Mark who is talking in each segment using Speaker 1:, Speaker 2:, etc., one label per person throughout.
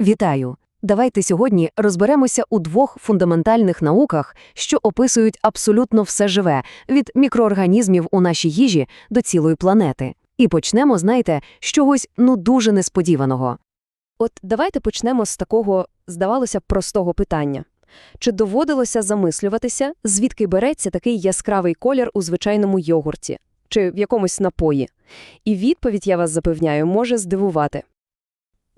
Speaker 1: Вітаю! Давайте сьогодні розберемося у двох фундаментальних науках, що описують абсолютно все живе, від мікроорганізмів у нашій їжі до цілої планети. І почнемо, знаєте, з чогось ну дуже несподіваного.
Speaker 2: От давайте почнемо з такого, здавалося б, простого питання. Чи доводилося замислюватися, звідки береться такий яскравий колір у звичайному йогурті чи в якомусь напої? І відповідь, я вас запевняю, може здивувати.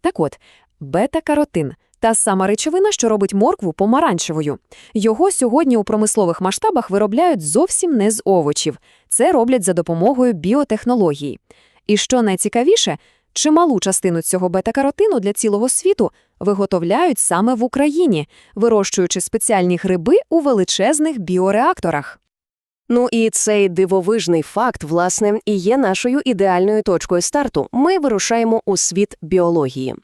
Speaker 3: Так от, бета-каротин – та сама речовина, що робить моркву помаранчевою. Його сьогодні у промислових масштабах виробляють зовсім не з овочів. Це роблять за допомогою біотехнології. І що найцікавіше, чималу частину цього бета-каротину для цілого світу виготовляють саме в Україні, вирощуючи спеціальні гриби у величезних біореакторах.
Speaker 2: Ну і цей дивовижний факт, власне, і є нашою ідеальною точкою старту. Ми вирушаємо у світ біології.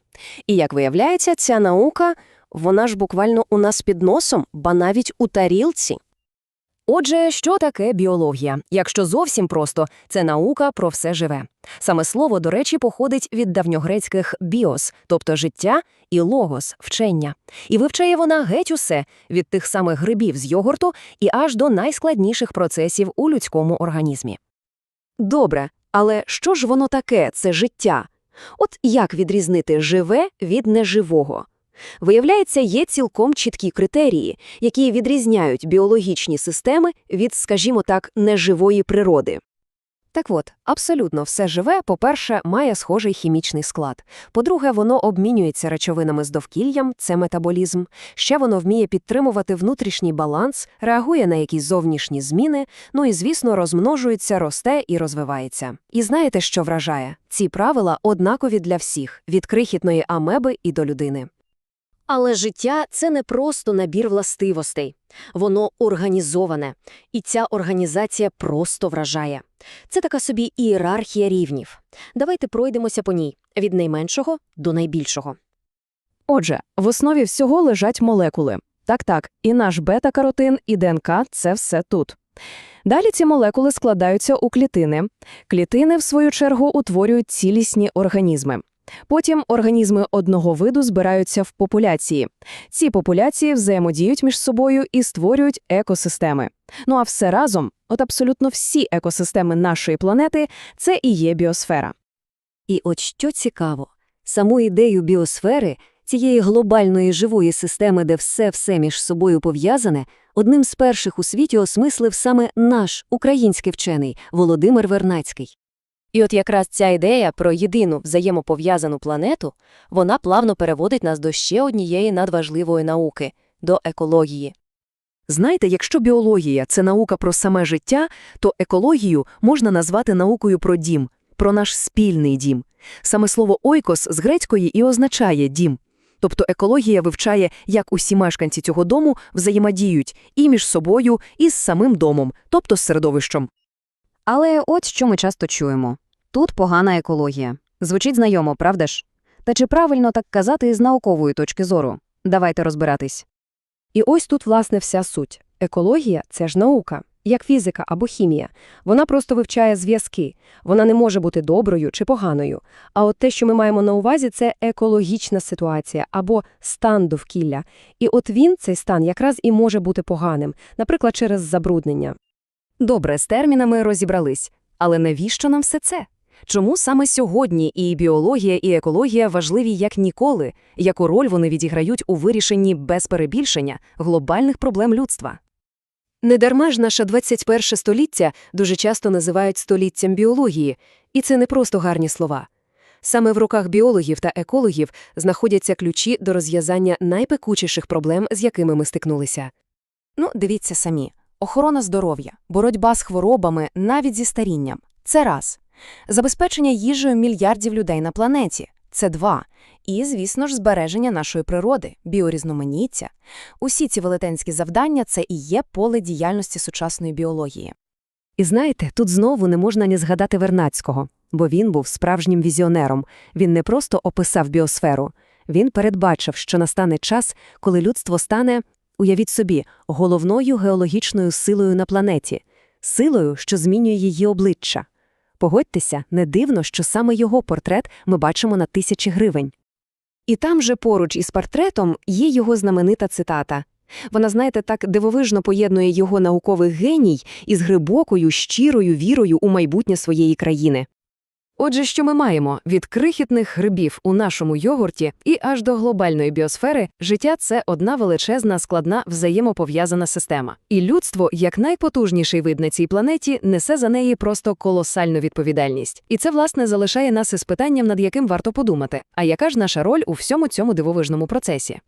Speaker 2: І, як виявляється, ця наука, вона ж буквально у нас під носом, ба навіть у тарілці.
Speaker 1: Отже, що таке біологія? Якщо зовсім просто, це наука про все живе. Саме слово, до речі, походить від давньогрецьких біос, тобто життя, і логос вчення. І вивчає вона геть усе від тих самих грибів з йогурту і аж до найскладніших процесів у людському організмі. Добре, але що ж воно таке, це життя? От як відрізнити живе від неживого? Виявляється, є цілком чіткі критерії, які відрізняють біологічні системи від, скажімо так, неживої природи. Так от, абсолютно все живе, по-перше, має схожий хімічний склад. По-друге, воно обмінюється речовинами з довкіллям, це метаболізм. Ще воно вміє підтримувати внутрішній баланс, реагує на якісь зовнішні зміни, ну і, звісно, розмножується, росте і розвивається. І знаєте, що вражає? Ці правила однакові для всіх, від крихітної амеби і до людини.
Speaker 4: Але життя це не просто набір властивостей, воно організоване, і ця організація просто вражає. Це така собі ієрархія рівнів. Давайте пройдемося по ній від найменшого до найбільшого.
Speaker 3: Отже, в основі всього лежать молекули. Так-так, і наш бета-каротин, і ДНК – це все тут. Далі ці молекули складаються у клітини. Клітини, в свою чергу, утворюють цілісні організми. Потім організми одного виду збираються в популяції. Ці популяції взаємодіють між собою і створюють екосистеми. Ну а все разом, от абсолютно всі екосистеми нашої планети – це і є біосфера.
Speaker 1: І от що цікаво, саму ідею біосфери, цієї глобальної живої системи, де все-все між собою пов'язане, одним з перших у світі осмислив саме наш український вчений Володимир Вернацький.
Speaker 2: І от якраз ця ідея про єдину взаємопов'язану планету, вона плавно переводить нас до ще однієї надважливої науки – до екології.
Speaker 1: Знаєте, якщо біологія – це наука про саме життя, то екологію можна назвати наукою про дім, про наш спільний дім. Саме слово «ойкос» з грецької і означає «дім». Тобто екологія вивчає, як усі мешканці цього дому взаємодіють і між собою, і з самим домом, тобто з середовищем. Але от що ми часто чуємо. Тут погана екологія. Звучить знайомо, правда ж? Та чи правильно так казати з наукової точки зору? Давайте розбиратись.
Speaker 2: І ось тут, власне, вся суть. Екологія – це ж наука, як фізика або хімія. Вона просто вивчає зв'язки. Вона не може бути доброю чи поганою. А от те, що ми маємо на увазі, це екологічна ситуація або стан довкілля. І от він, цей стан, якраз і може бути поганим, наприклад, через забруднення.
Speaker 1: Добре, з термінами розібрались. Але навіщо нам все це? Чому саме сьогодні і біологія, і екологія важливі як ніколи? Яку роль вони відіграють у вирішенні без перебільшення глобальних проблем людства? Недарма ж наше 21 століття дуже часто називають століттям біології, і це не просто гарні слова. Саме в руках біологів та екологів знаходяться ключі до розв'язання найпекучіших проблем, з якими ми стикнулися. Ну, дивіться самі. Охорона здоров'я, боротьба з хворобами, навіть зі старінням – це раз. Забезпечення їжею мільярдів людей на планеті – це два. І, звісно ж, збереження нашої природи, біорізноманіття. Усі ці велетенські завдання – це і є поле діяльності сучасної біології. І знаєте, тут знову не можна не згадати Вернацького, бо він був справжнім візіонером. Він не просто описав біосферу, він передбачив, що настане час, коли людство стане, уявіть собі, головною геологічною силою на планеті, силою, що змінює її обличчя. Погодьтеся, не дивно, що саме його портрет ми бачимо на тисячі гривень. І там же поруч із портретом є його знаменита цитата. Вона, знаєте, так дивовижно поєднує його науковий геній із глибокою, щирою вірою у майбутнє своєї країни. Отже, що ми маємо від крихітних грибів у нашому йогурті і аж до глобальної біосфери, життя це одна величезна, складна, взаємопов'язана система. І людство, як найпотужніший вид на цій планеті, несе за неї просто колосальну відповідальність. І це, власне, залишає нас із питанням, над яким варто подумати. А яка ж наша роль у всьому цьому дивовижному процесі?